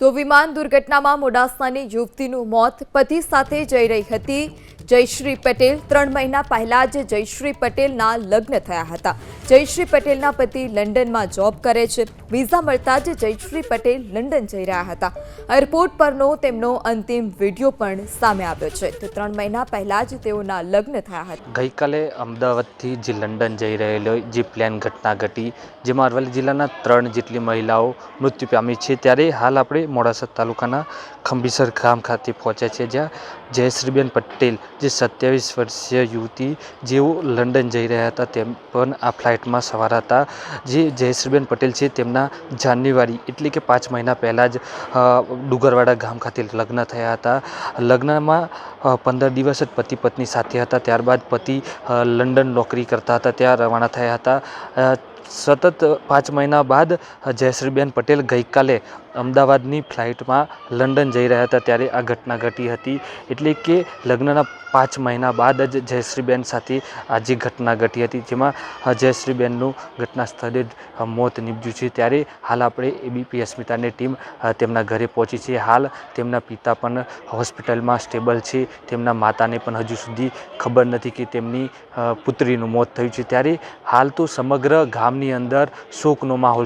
તો વિમાન દુર્ઘટનામાં મોડાસાની યુવતીનું મોત પતિ સાથે જઈ રહી હતી. જયશ્રી પટેલ ત્રણ મહિના પહેલા જ જયશ્રી પટેલના લગ્ન થયા હતા. જયશ્રી પટેલના પતિ લંડનમાં જોબ કરે છે. વિઝા મળતા જ જયશ્રી પટેલ લંડન જઈ રહ્યા હતા. એરપોર્ટ પરનો તેમનો અંતિમ વીડિયો પણ સામે આવ્યો છે. તો ત્રણ મહિના પહેલા જ તેઓના લગ્ન થયા હતા. ગઈકાલે અમદાવાદથી જે લંડન જઈ રહેલો જે પ્લેન ઘટના ઘટી જેમાં અરવલ્લી જિલ્લાના ત્રણ જેટલી મહિલાઓ મૃત્યુ પામી છે, ત્યારે હાલ આપણે મોડાસા તાલુકાના ખંભીસર ગામ ખાતે પહોંચ્યા છે, જ્યાં જયશ્રીબેન પટેલ જે સત્યાવીસ વર્ષીય યુવતી જેઓ લંડન જઈ રહ્યા હતા, તેમ પણ આ ફ્લાઇટમાં સવાર હતા. જે જયશ્રીબેન પટેલ છે, તેમના જાન્યુઆરી એટલે કે પાંચ મહિના પહેલાં જ ડુગરવાડા ગામ ખાતે લગ્ન થયા હતા. લગ્નમાં પંદર દિવસ જ પતિ પત્ની સાથે હતા. ત્યારબાદ પતિ લંડન નોકરી કરતા હતા. ત્યાં રવાના થયા હતા. સતત પાંચ મહિના બાદ જયશ્રીબેન પટેલ ગઈકાલે અમદાવાદની ફ્લાઇટમાં લંડન જઈ રહ્યા હતા ત્યારે આ ઘટના ઘટી હતી. એટલે કે લગ્નના પાંચ મહિના બાદ જ જયશ્રીબેન સાથે આ જે ઘટના ઘટી હતી, જેમાં જયશ્રીબેનનું ઘટના સ્થળે જ મોત નીપજ્યું છે. ત્યારે હાલ આપણે એબીપી અસ્મિતાની ટીમ તેમના ઘરે પહોંચી છે. હાલ તેમના પિતા પણ હોસ્પિટલમાં સ્ટેબલ છે. તેમના માતાને પણ હજુ સુધી ખબર નથી કે તેમની પુત્રીનું મોત થયું છે. ત્યારે હાલ તો સમગ્ર ગામની અંદર શોકનો માહોલ